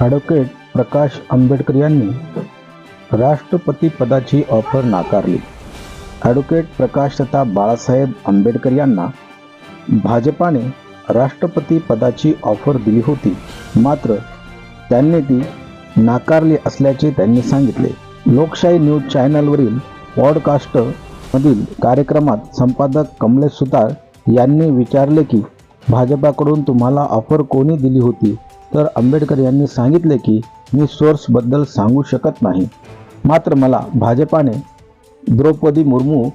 Advocate Prakash Ambedkar यांनी राष्ट्रपती पदाची ऑफर नाकारली. ॲडव्होकेट प्रकाश तथा बाळासाहेब आंबेडकर यांना भाजपाने राष्ट्रपती पदाची ऑफर दिली होती. मात्र त्यांनी ती नाकारली असल्याचे त्यांनी सांगितले. लोकशाही न्यूज चॅनलवरील पॉडकास्टमधील कार्यक्रमात संपादक कमलेश सुतार यांनी विचारले की भाजपाकडून तुम्हाला ऑफर कोणी दिली होती? तर आंबेडकर यांनी सांगितले की मी सोर्सबद्दल सांगू शकत नाही. मात्र मला भाजपाने द्रौपदी मुर्मू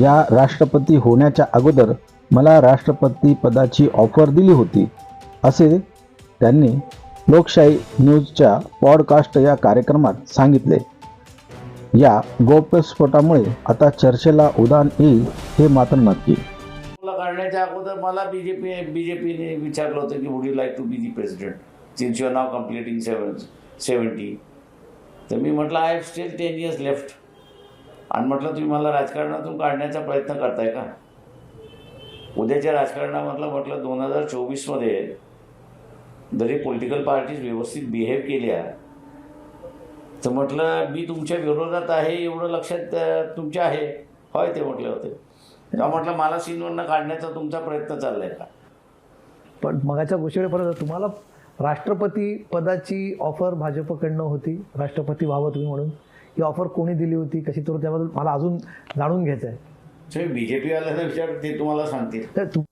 या राष्ट्रपती होण्याच्या अगोदर मला राष्ट्रपती पदाची ऑफर दिली होती. असे त्यांनी लोकशाही न्यूजच्या पॉडकास्ट या कार्यक्रमात सांगितले. या गोप्यस्फोटामुळे आता चर्चेला उदान येईल हे मात्र नक्की. मला काढण्याच्या अगोदर मला बीजेपी बीजेपीने विचारलं होतं की would you like to be the president since you are now completing seven seventy तर मी म्हटलं I have still ten years left आणि म्हटलं तुम्ही मला राजकारणातून काढण्याचा प्रयत्न करताय का? उद्याच्या राजकारणामधलं म्हटलं दोन हजार चोवीसमध्ये जरी पॉलिटिकल पार्टीज व्यवस्थित बिहेव केल्या तर म्हटलं मी तुमच्या विरोधात आहे एवढं लक्षात तुमच्या आहे. होय ते म्हटले होते. तेव्हा म्हटलं मला सीनवरनं काढण्याचा तुमचा प्रयत्न चाललाय का? पण मगाच्या गोष्टीकडे परत तुम्हाला राष्ट्रपती पदाची ऑफर भाजपकडनं होती. राष्ट्रपती व्हावं तुम्ही म्हणून. ही ऑफर कोणी दिली होती? कशी? तर त्याबद्दल मला अजून जाणून घ्यायचं आहे तुम्ही बी जे पीवाल्यांना विचार ते तुम्हाला सांगतील. तर तु-